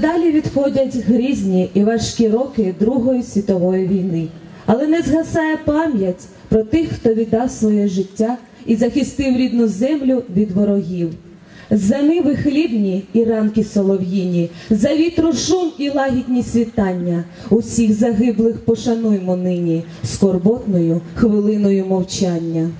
далі відходять грізні і важкі роки Другої світової війни, але не згасає пам'ять про тих, хто віддав своє життя і захистив рідну землю від ворогів. За ниви хлібні і ранки солов'їні, за вітру шум і лагідні світання. Усіх загиблих пошануймо нині скорботною хвилиною мовчання.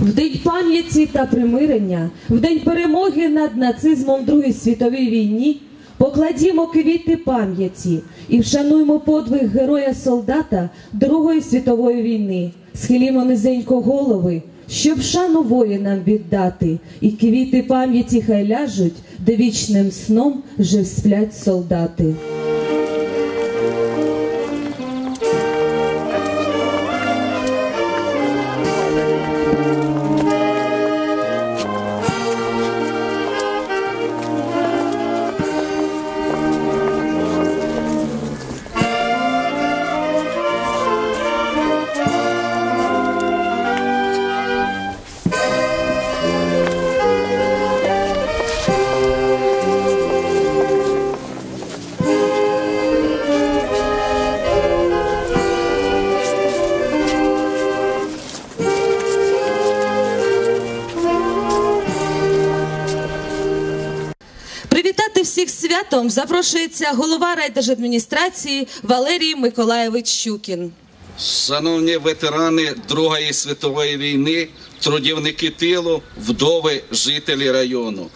В день пам'яті та примирення, в день перемоги над нацизмом в Другій світовій війні покладімо квіти пам'яті і вшануймо подвиг героя солдата Другої світової війни, схилімо низенько голови, щоб шану воїнам віддати, і квіти пам'яті хай ляжуть, де вічним сном вже сплять солдати. З запрошується голова райдержадміністрації Валерій Миколаєвич Щукін. Шановні ветерани Другої світової війни, трудівники тилу, вдови, жителі району.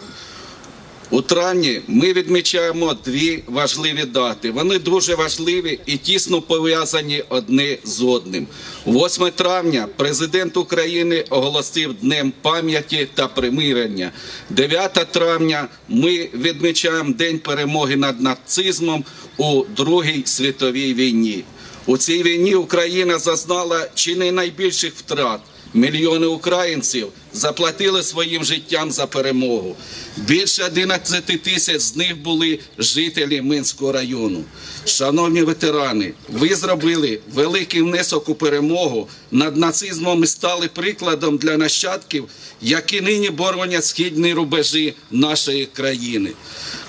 У травні ми відмічаємо дві важливі дати. Вони дуже важливі і тісно пов'язані одне з одним. 8 травня президент України оголосив Днем пам'яті та примирення. 9 травня ми відмічаємо День перемоги над нацизмом у Другій світовій війні. У цій війні Україна зазнала чи не найбільших втрат. Мільйони українців заплатили своїм життям за перемогу. Більше 11 тисяч з них були жителі Минського району. Шановні ветерани, ви зробили великий внесок у перемогу над нацизмом і стали прикладом для нащадків, які нині боронять східні рубежі нашої країни.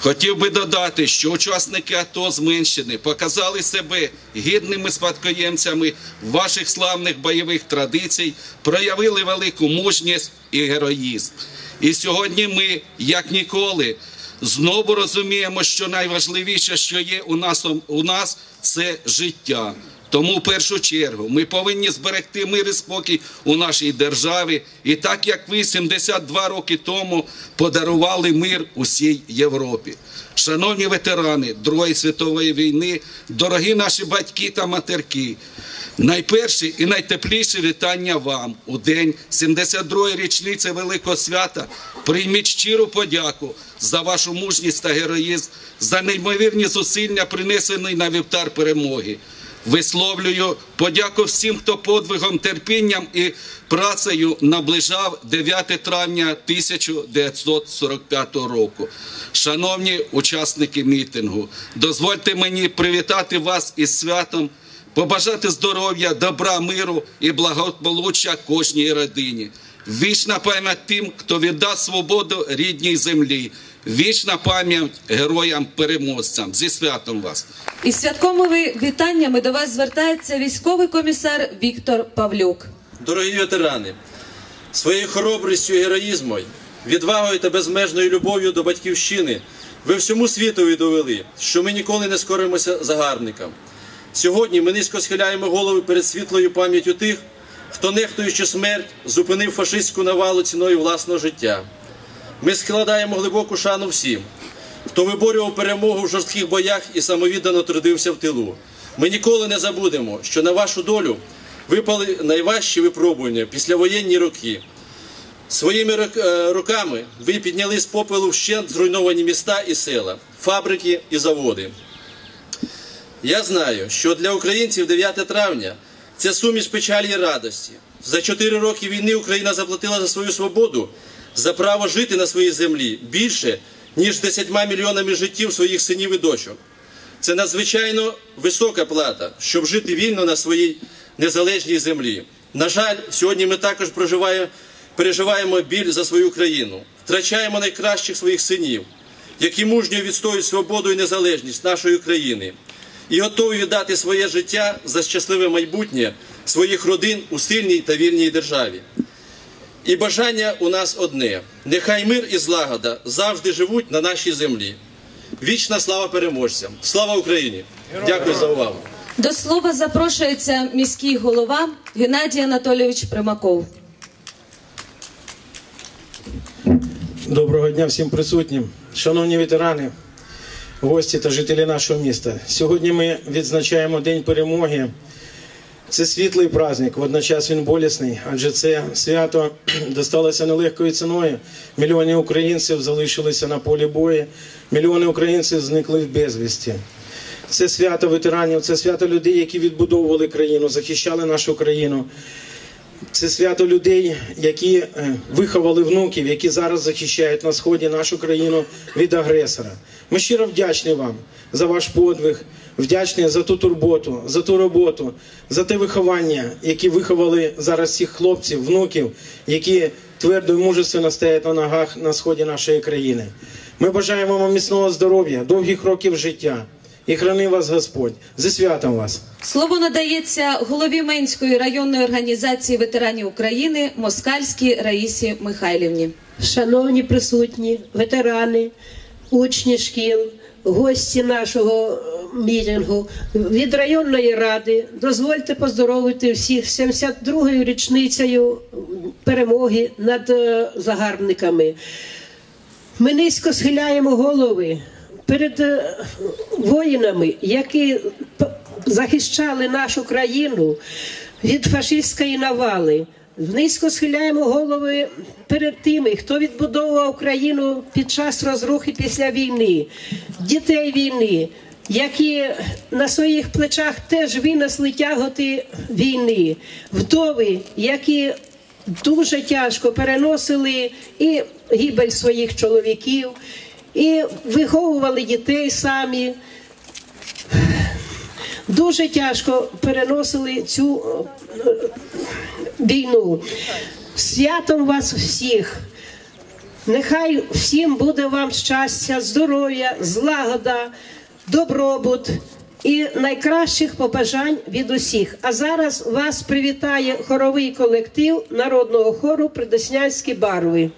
Хотів би додати, що учасники АТО з Менщини показали себе гідними спадкоємцями ваших славних бойових традицій, проявили велику мужність і героїзм. І сьогодні ми, як ніколи, знову розуміємо, що найважливіше, що є у нас, у нас це життя. Тому в першу чергу ми повинні зберегти мир і спокій у нашій державі, і так як ви 72 роки тому подарували мир усій Європі. Шановні ветерани Другої світової війни, дорогі наші батьки та матерки, найперші і найтепліші вітання вам у день 72-ї річниці Великого свята. Прийміть щиру подяку за вашу мужність та героїзм, за неймовірні зусилля, принесені на вівтар перемоги. Висловлюю подяку всім, хто подвигом, терпінням і працею наближав 9 травня 1945 року. Шановні учасники мітингу, дозвольте мені привітати вас із святом, побажати здоров'я, добра, миру і благополуччя кожній родині. Вічна пам'ять тим, хто віддав свободу рідній землі. Вічна пам'ять героям-переможцям. Зі святом вас! Із святковими вітаннями до вас звертається військовий комісар Віктор Павлюк. Дорогі ветерани, своєю хоробрістю і героїзмом, відвагою та безмежною любов'ю до батьківщини ви всьому світові довели, що ми ніколи не скоримося загарбникам. Сьогодні ми низько схиляємо голови перед світлою пам'яттю тих, хто, нехтуючи смерть, зупинив фашистську навалу ціною власного життя. Ми складаємо глибоку шану всім, хто виборював перемогу в жорстких боях і самовіддано трудився в тилу. Ми ніколи не забудемо, що на вашу долю випали найважчі випробування післявоєнні роки. Своїми е, руками ви підняли з попелу вщент зруйновані міста і села, фабрики і заводи. Я знаю, що для українців 9 травня це суміш печалі і радості. За 4 роки війни Україна заплатила за свою свободу, за право жити на своїй землі більше, ніж 10 мільйонами життів своїх синів і дочок. Це надзвичайно висока плата, щоб жити вільно на своїй незалежній землі. На жаль, сьогодні ми також переживаємо біль за свою країну, втрачаємо найкращих своїх синів, які мужньо відстоюють свободу і незалежність нашої країни і готові віддати своє життя за щасливе майбутнє своїх родин у сильній та вільній державі. І бажання у нас одне: нехай мир і злагода завжди живуть на нашій землі. Вічна слава переможцям! Слава Україні! Дякую за увагу! До слова запрошується міський голова Геннадій Анатолійович Примаков. Доброго дня всім присутнім, шановні ветерани, гості та жителі нашого міста. Сьогодні ми відзначаємо День перемоги. Це світлий праздник, водночас він болісний, адже це свято досталося нелегкою ціною. Мільйони українців залишилися на полі бою, мільйони українців зникли в безвісті. Це свято ветеранів, це свято людей, які відбудовували країну, захищали нашу країну. Це свято людей, які е, виховали внуків, які зараз захищають на сході нашу країну від агресора. Ми щиро вдячні вам за ваш подвиг, вдячні за ту турботу, за ту роботу, за те виховання, які виховали зараз цих хлопців, внуків, які твердо і мужественно стоять на ногах на сході нашої країни. Ми бажаємо вам міцного здоров'я, довгих років життя і храни вас Господь. Зі святом вас! Слово надається голові Менської районної організації ветеранів України Москальській Раїсі Михайлівні. Шановні присутні, ветерани, учні шкіл, гості нашого е, мітингу від районної ради, дозвольте поздоровити всіх 72-ю річницею перемоги над е, загарбниками. Ми низько схиляємо голови перед е, воїнами, які захищали нашу країну від фашистської навали. Низько схиляємо голови перед тими, хто відбудовував Україну під час розрухи після війни, дітей війни, які на своїх плечах теж винесли тяготи війни, вдови, які дуже тяжко переносили і гибель своїх чоловіків, і виховували дітей самі. Дуже тяжко переносили цю е, війну. Святом вас всіх. Нехай всім буде вам щастя, здоров'я, злагода, добробут і найкращих побажань від усіх. А зараз вас привітає хоровий колектив народного хору Придеснянські барви.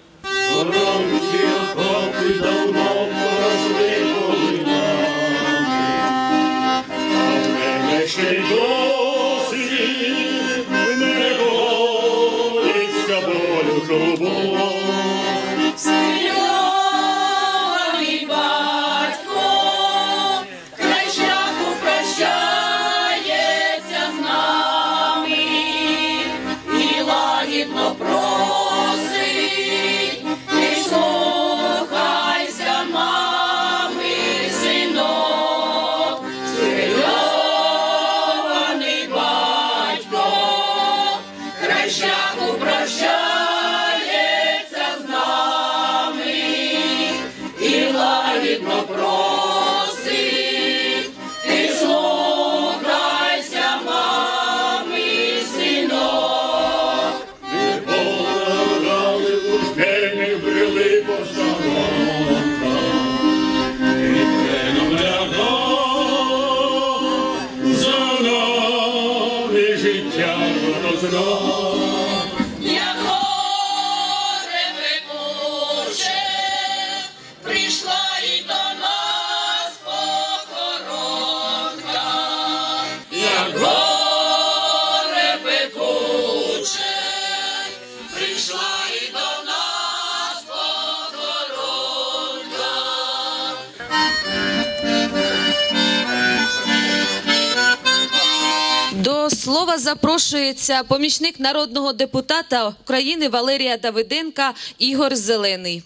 Слова запрошується помічник народного депутата України Валерія Давиденка Ігор Зелений.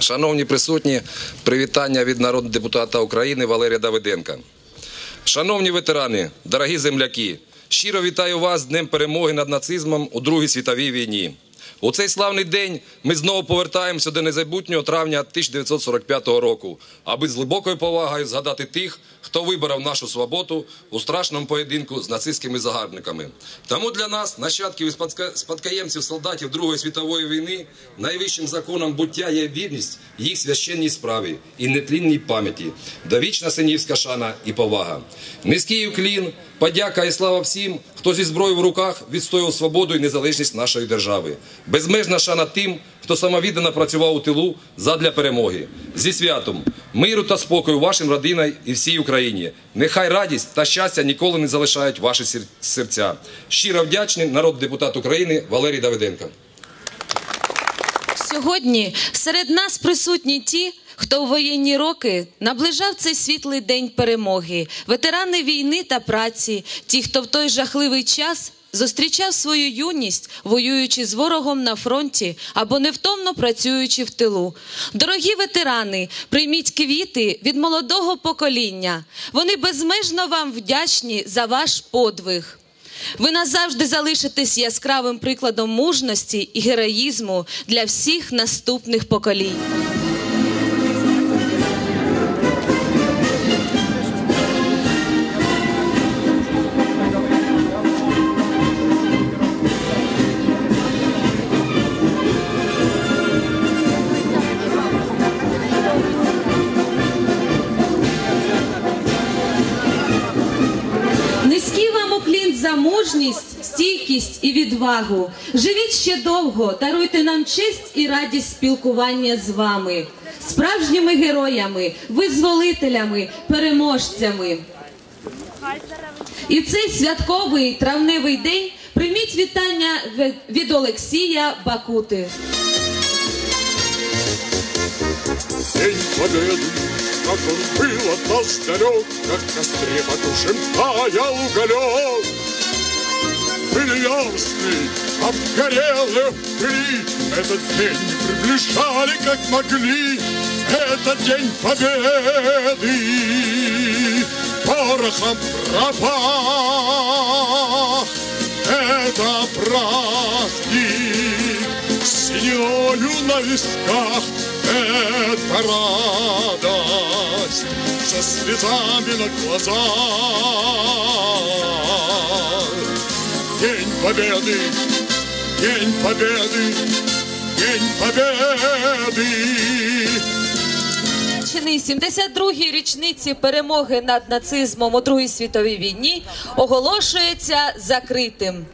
Шановні присутні, привітання від народного депутата України Валерія Давиденка. Шановні ветерани, дорогі земляки, щиро вітаю вас з Днем перемоги над нацизмом у Другій світовій війні. У цей славний день ми знову повертаємося до незабутнього травня 1945 року, аби з глибокою повагою згадати тих, хто виборов нашу свободу у страшному поєдинку з нацистськими загарбниками. Тому для нас, нащадків і спадкоємців солдатів Другої світової війни, найвищим законом буття є вірність їх священній справі і нетлінній пам'яті, довічна синівська шана і повага. Низький уклін, подяка і слава всім, хто зі зброєю в руках відстоював свободу і незалежність нашої держави. Безмежна шана тим, хто самовіддано працював у тилу задля перемоги. Зі святом, миру та спокою вашим родинам і всій Україні. Нехай радість та щастя ніколи не залишають ваші серця. Щиро вдячний народ депутат України Валерій Давиденко. Сьогодні серед нас присутні ті, хто в воєнні роки наближав цей світлий день перемоги, ветерани війни та праці, ті, хто в той жахливий час зустрічав свою юність, воюючи з ворогом на фронті або невтомно працюючи в тилу. Дорогі ветерани, прийміть квіти від молодого покоління. Вони безмежно вам вдячні за ваш подвиг. Ви назавжди залишитесь яскравим прикладом мужності і героїзму для всіх наступних поколінь. Відвагу. Живіть ще довго, даруйте нам честь і радість спілкування з вами, справжніми героями, визволителями, переможцями. І цей святковий травневий день прийміть вітання від Олексія Бакути. День Победы, как он был от нас далек, Как костре потушен таял уголек Были ясный, обгорелые в пыли, Этот день приближали, как могли, Это день Победы, порохом пропах. Это праздник синею на висках, это радость со слезами на глазах. День Победы, День Победы, День Победы. Чини 72-й річниці перемоги над нацизмом у Другій світовій війні оголошується закритим.